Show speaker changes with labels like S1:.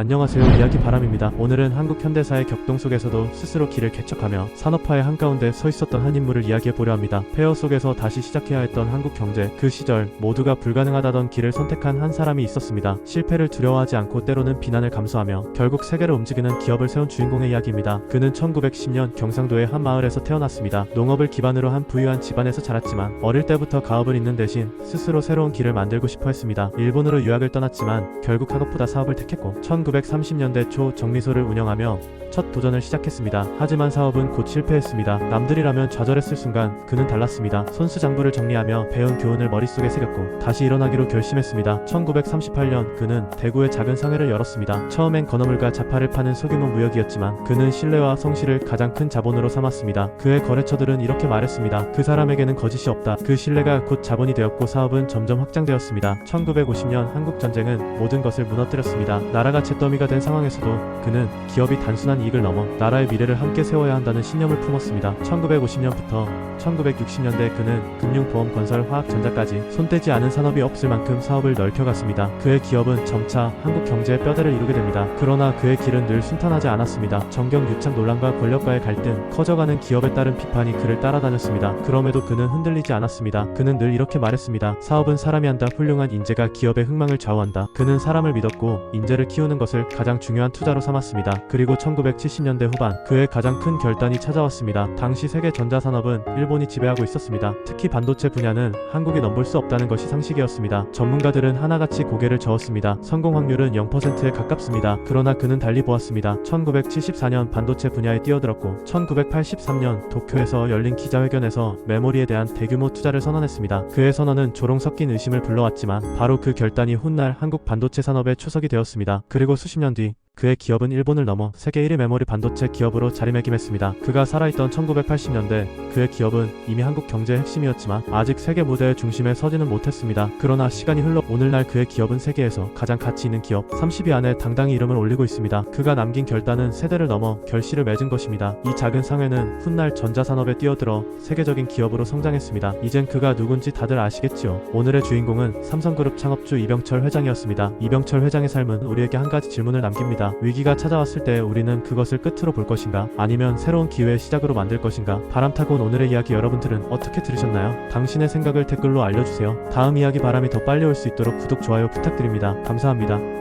S1: 안녕하세요 이야기 바람입니다. 오늘은 한국 현대사의 격동 속에서도 스스로 길을 개척하며 산업화의 한가운데 서 있었던 한 인물을 이야기해 보려 합니다. 폐허 속에서 다시 시작해야 했던 한국 경제 그 시절 모두가 불가능하다던 길을 선택한 한 사람이 있었습니다. 실패를 두려워하지 않고 때로는 비난을 감수하며 결국 세계를 움직이는 기업을 세운 주인공의 이야기입니다. 그는 1910년 경상도의 한 마을에서 태어났습니다. 농업을 기반으로 한 부유한 집안에서 자랐지만 어릴 때부터 가업을 잇는 대신 스스로 새로운 길을 만들고 싶어 했습니다. 일본으로 유학을 떠났지만 결국 학업보다 사업을 택했고 1930년대 초 정미소를 운영하며 첫 도전을 시작했습니다. 하지만 사업은 곧 실패했습니다. 남들이라면 좌절했을 순간 그는 달랐습니다. 손수장부를 정리하며 배운 교훈을 머릿속에 새겼고 다시 일어나기로 결심했습니다. 1938년 그는 대구의 작은 상회를 열었습니다. 처음엔 건어물과 자파를 파는 소규모 무역이었지만 그는 신뢰와 성실을 가장 큰 자본으로 삼았습니다. 그의 거래처들은 이렇게 말했습니다. 그 사람에게는 거짓이 없다. 그 신뢰가 곧 자본이 되었고 사업은 점점 확장되었습니다. 1950년 한국 전쟁은 모든 것을 무너뜨렸습니다. 나라가 잿더미가 된 상황에서도 그는 기업이 단순한 이익을 넘어 나라의 미래를 함께 세워야 한다는 신념을 품었습니다. 1950년부터 1960년대 그는 금융, 보험, 건설, 화학, 전자까지 손대지 않은 산업이 없을 만큼 사업을 넓혀갔습니다. 그의 기업은 점차 한국 경제의 뼈대를 이루게 됩니다. 그러나 그의 길은 늘 순탄하지 않았습니다. 정경 유착 논란과 권력과의 갈등, 커져가는 기업에 따른 비판이 그를 따라다녔습니다. 그럼에도 그는 흔들리지 않았습니다. 그는 늘 이렇게 말했습니다. 사업은 사람이 한다. 훌륭한 인재가 기업의 흥망을 좌우한다. 그는 사람을 믿었고 인재를 키우는 것을 가장 중요한 투자로 삼았습니다. 그리고 1970년대 후반 그의 가장 큰 결단이 찾아왔습니다. 당시 세계 전자산업은 일본이 지배하고 있었습니다. 특히 반도체 분야는 한국이 넘볼 수 없다는 것이 상식이었습니다. 전문가들은 하나같이 고개를 저었습니다. 성공 확률은 0%에 가깝습니다. 그러나 그는 달리 보았습니다. 1974년 반도체 분야에 뛰어들었고 1983년 도쿄에서 열린 기자회견에서 메모리에 대한 대규모 투자를 선언했습니다. 그의 선언은 조롱 섞인 의심을 불러왔지만 바로 그 결단이 훗날 한국 반도체 산업의 초석이 되었습니다. 그리고 수십 년 뒤 그의 기업은 일본을 넘어 세계 1위 메모리 반도체 기업으로 자리매김했습니다. 그가 살아있던 1980년대 그의 기업은 이미 한국 경제의 핵심이었지만 아직 세계 무대의 중심에 서지는 못했습니다. 그러나 시간이 흘러 오늘날 그의 기업은 세계에서 가장 가치 있는 기업 30위 안에 당당히 이름을 올리고 있습니다. 그가 남긴 결단은 세대를 넘어 결실을 맺은 것입니다. 이 작은 상회는 훗날 전자산업에 뛰어들어 세계적인 기업으로 성장했습니다. 이젠 그가 누군지 다들 아시겠지요. 오늘의 주인공은 삼성그룹 창업주 이병철 회장이었습니다. 이병철 회장의 삶은 우리에게 한 가지 질문을 남깁니다. 위기가 찾아왔을 때 우리는 그것을 끝으로 볼 것인가? 아니면 새로운 기회의 시작으로 만들 것인가? 바람 타고 온 오늘의 이야기 여러분들은 어떻게 들으셨나요? 당신의 생각을 댓글로 알려주세요. 다음 이야기 바람이 더 빨리 올 수 있도록 구독, 좋아요 부탁드립니다. 감사합니다.